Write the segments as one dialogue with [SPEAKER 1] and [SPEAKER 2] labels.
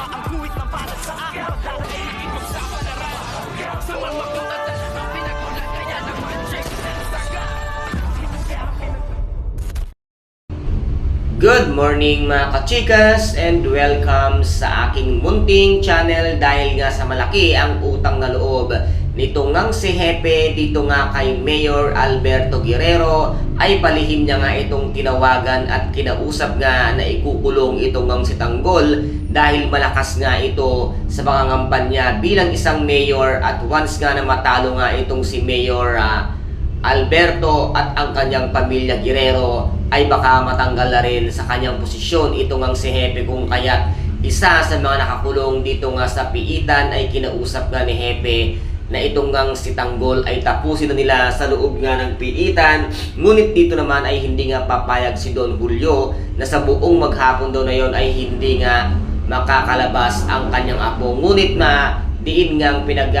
[SPEAKER 1] Ang guhit na para sa akin. Pagdadaig ipagsapalaran Sa mga katawan Ang pinagulat kaya naman Check na
[SPEAKER 2] Good morning mga kachikas and welcome sa aking munting channel dahil nga sa malaki ang utang na loob nito ngang si Hepe dito nga kay Mayor Alberto Guerrero ay palihim niya nga itong tinawagan at kinausap nga na ikukulong itong ngang si Tanggol dahil malakas nga ito sa pangangampan niya bilang isang mayor at once nga na matalo nga itong si Mayor ah, Alberto at ang kanyang pamilya Guerrero ay baka matanggal na rin sa kanyang posisyon ito ngang si Hepe kung kaya isa sa mga nakakulong dito nga sa piitan ay kinausap nga ni Hepe na itong si Tanggol ay tapusin na nila sa loob nga ng piitan. Ngunit dito naman ay hindi nga papayag si Don Julio na sa buong maghapon daw na yon ay hindi nga makakalabas ang kanyang apo. Ngunit na diin ngang pinag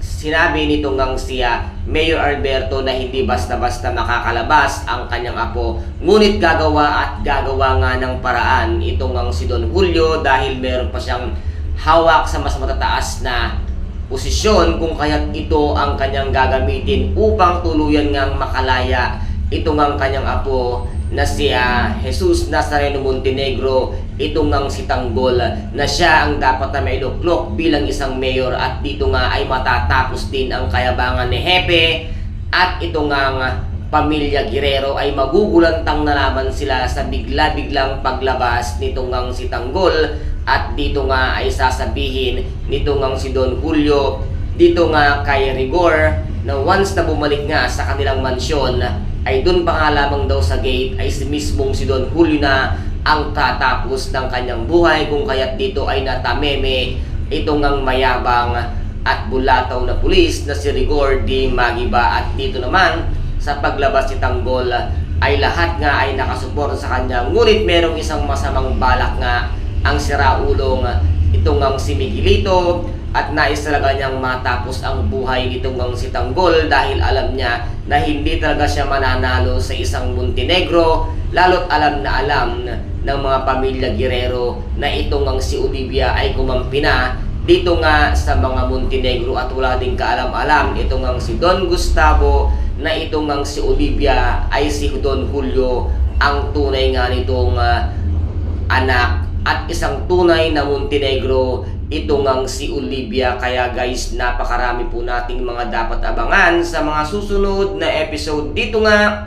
[SPEAKER 2] sinabi nitong ngang siya Mayor Alberto na hindi basta-basta makakalabas ang kanyang apo. Ngunit gagawa at gagawa nga ng paraan itong ngang si Don Julio dahil meron pa siyang hawak sa mas matataas na posisyon kung kaya't ito ang kanyang gagamitin upang tuluyan ngang makalaya. Ito ngang kanyang apo na si ah, Jesus Nazareno Montenegro. Itong ngang si Tanggol na siya ang dapat na mailuklok bilang isang mayor at dito nga ay matatapos din ang kayabangan ni Hepe. At ito nga pamilya Guerrero ay magugulantang na naman sila sa bigla-biglang paglabas nitong ngang si Tanggol at dito nga ay sasabihin nito ngang si Don Julio dito nga kay Rigor na once na bumalik nga sa kanilang mansyon ay doon pa nga lamang daw sa gate ay si mismong si Don Julio na ang tatapos ng kanyang buhay kung kaya't dito ay natameme itong ngang mayabang at bulataw na pulis na si Rigor di Magiba. At dito naman sa paglabas ni Tanggol ay lahat nga ay nakasuporta sa kanya. Ngunit merong isang masamang balak nga ang siraulong itong ngang si Miguelito. At nais talaga niyang matapos ang buhay nitong ngang si Tanggol dahil alam niya na hindi talaga siya mananalo sa isang Montenegro. Lalo't alam na alam ng mga pamilya Guerrero na itong ngang si Olivia ay kumampi na dito nga sa mga Montenegro at wala ding kaalam-alam itong ngang si Don Gustavo na itong ngang si Olivia ay si Don Julio ang tunay nga nitong ah, anak at isang tunay na Montenegro ito ngang si Olivia. Kaya guys napakarami po nating mga dapat abangan sa mga susunod na episode. Dito nga